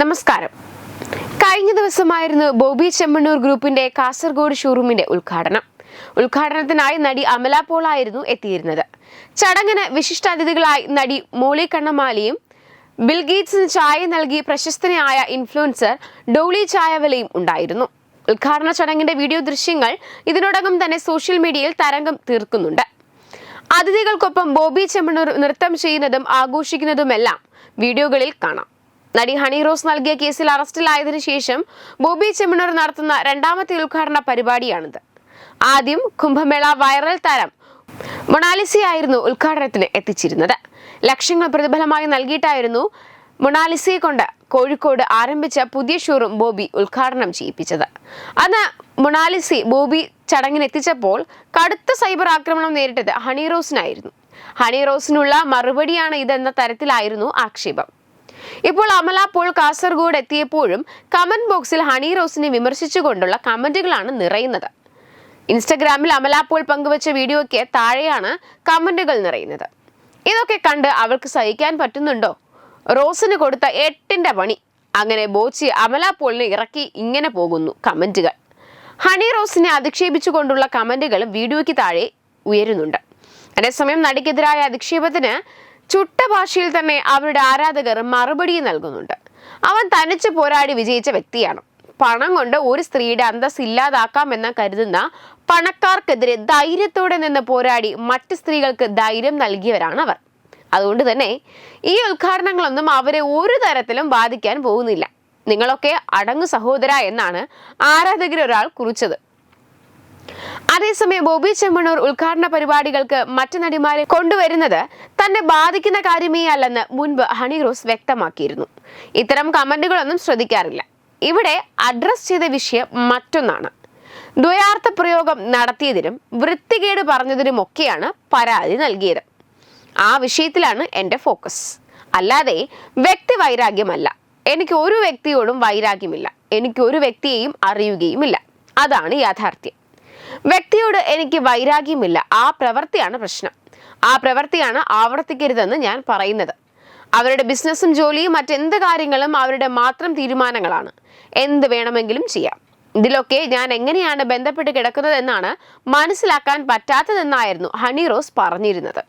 നമസ്കാരം. കഴിഞ്ഞ ദിവസമായിരുന്നു ബോബി ചെമ്മണ്ണൂർ ഗ്രൂപ്പിന്റെ കാസർഗോഡ് ഷോറൂമിന്റെ ഉദ്ഘാടനം. ഉദ്ഘാടനത്തിനായി നടി അമല പോൾ ആയിരുന്നു എത്തിയിരുന്നത്. ചടങ്ങിന് വിശിഷ്ടാതിഥികളായി നടി മോളി കണ്ണമാലിയും ബിൽഗേറ്റ്സിന് ചായ നൽകി പ്രശസ്തനായ ഇൻഫ്ലുവൻസർ ഡോളി ചായവലയും ഉണ്ടായിരുന്നു. ഉദ്ഘാടന ചടങ്ങിന്റെ വീഡിയോ ദൃശ്യങ്ങൾ ഇതിനോടകം തന്നെ സോഷ്യൽ മീഡിയയിൽ തരംഗം തീർക്കുന്നുണ്ട്. അതിഥികൾക്കൊപ്പം ബോബി ചെമ്മണ്ണൂർ നൃത്തം ചെയ്യുന്നതും ആഘോഷിക്കുന്നതുമെല്ലാം വീഡിയോകളിൽ കാണാം. നടി ഹണി റോസ് നൽകിയ കേസിൽ അറസ്റ്റിലായതിനു ശേഷം ബോബി ചെമ്മണൂർ നടത്തുന്ന രണ്ടാമത്തെ ഉദ്ഘാടന പരിപാടിയാണിത്. ആദ്യം കുംഭമേള വൈറൽ താരം മൊണാലിസി ആയിരുന്നു ഉദ്ഘാടനത്തിന് എത്തിച്ചിരുന്നത്. ലക്ഷങ്ങൾ പ്രതിഫലമായി നൽകിയിട്ടായിരുന്നു മൊണാലിസയെ കൊണ്ട് കോഴിക്കോട് ആരംഭിച്ച പുതിയ ഷോറൂം ബോബി ഉദ്ഘാടനം ചെയ്യിപ്പിച്ചത്. അന്ന് മൊണാലിസി ബോബി ചടങ്ങിന് എത്തിച്ചപ്പോൾ കടുത്ത സൈബർ ആക്രമണം നേരിട്ടത് ഹണി റോസിനായിരുന്നു. ഹണി റോസിനുള്ള മറുപടിയാണ് ഇതെന്ന തരത്തിലായിരുന്നു ആക്ഷേപം. ഇപ്പോൾ അമല പോൾ കാസർഗോഡ് എത്തിയപ്പോഴും കമന്റ് ബോക്സിൽ ഹണി റോസിനെ വിമർശിച്ചുകൊണ്ടുള്ള കമന്റുകളാണ് നിറയുന്നത്. ഇൻസ്റ്റഗ്രാമിൽ അമല പോൾ പങ്കുവച്ച വീഡിയോയ്ക്ക് താഴെയാണ് കമന്റുകൾ നിറയുന്നത്. ഇതൊക്കെ കണ്ട് അവൾക്ക് സഹിക്കാൻ പറ്റുന്നുണ്ടോ? റോസിന് കൊടുത്ത എട്ടിന്റെ പണി. അങ്ങനെ ബോച്ചി അമല പോളിനെ ഇറക്കി ഇങ്ങനെ പോകുന്നു കമന്റുകൾ. ഹണി റോസിനെ അധിക്ഷേപിച്ചുകൊണ്ടുള്ള കമന്റുകളും വീഡിയോയ്ക്ക് താഴെ ഉയരുന്നുണ്ട്. അതേസമയം നടിക്കെതിരായ അധിക്ഷേപത്തിന് ചുട്ട ഭാഷയിൽ തന്നെ അവരുടെ ആരാധകർ മറുപടി നൽകുന്നുണ്ട്. അവൻ തനിച്ച് പോരാടി വിജയിച്ച വ്യക്തിയാണ്. പണം കൊണ്ട് ഒരു സ്ത്രീയുടെ അന്തസ് ഇല്ലാതാക്കാമെന്ന് കരുതുന്ന പണക്കാർക്കെതിരെ ധൈര്യത്തോടെ നിന്ന് പോരാടി മറ്റ് സ്ത്രീകൾക്ക് ധൈര്യം നൽകിയവരാണ് അവർ. അതുകൊണ്ട് തന്നെ ഈ ഉദ്ഘാടനങ്ങളൊന്നും അവരെ ഒരു തരത്തിലും ബാധിക്കാൻ പോകുന്നില്ല. നിങ്ങളൊക്കെ അടങ്ങു സഹോദര എന്നാണ് ആരാധകരൊരാൾ കുറിച്ചത്. അതേസമയം ബോബി ചെമ്മണൂർ ഉദ്ഘാടന പരിപാടികൾക്ക് മറ്റു നടിമാരെ കൊണ്ടുവരുന്നത് തന്നെ ബാധിക്കുന്ന കാര്യമേ അല്ലെന്ന് മുൻപ് ഹണി റോസ് വ്യക്തമാക്കിയിരുന്നു. ഇത്തരം കമന്റുകളൊന്നും ശ്രദ്ധിക്കാറില്ല. ഇവിടെ അഡ്രസ് ചെയ്ത വിഷയം മറ്റൊന്നാണ്. ദ്വയാർത്ഥ പ്രയോഗം നടത്തിയതിനും വൃത്തികേട് പറഞ്ഞതിനുമൊക്കെയാണ് പരാതി നൽകിയത്. ആ വിഷയത്തിലാണ് എന്റെ ഫോക്കസ്. അല്ലാതെ വ്യക്തി വൈരാഗ്യമല്ല. എനിക്ക് ഒരു വ്യക്തിയോടും വൈരാഗ്യമില്ല. എനിക്ക് ഒരു വ്യക്തിയെയും അറിയുകയുമില്ല. അതാണ് യാഥാർത്ഥ്യം. വ്യക്തിയോട് എനിക്ക് വൈരാഗ്യമില്ല. ആ പ്രവൃത്തിയാണ് പ്രശ്നം. ആ പ്രവൃത്തിയാണ് ആവർത്തിക്കരുതെന്ന് ഞാൻ പറയുന്നത്. അവരുടെ ബിസിനസ്സും ജോലിയും മറ്റെന്ത് കാര്യങ്ങളും അവരുടെ മാത്രം തീരുമാനങ്ങളാണ്. എന്ത് വേണമെങ്കിലും ചെയ്യാം. ഇതിലൊക്കെ ഞാൻ എങ്ങനെയാണ് ബന്ധപ്പെട്ട് കിടക്കുന്നതെന്നാണ് മനസ്സിലാക്കാൻ പറ്റാത്തതെന്നായിരുന്നു ഹണി റോസ് പറഞ്ഞിരുന്നത്.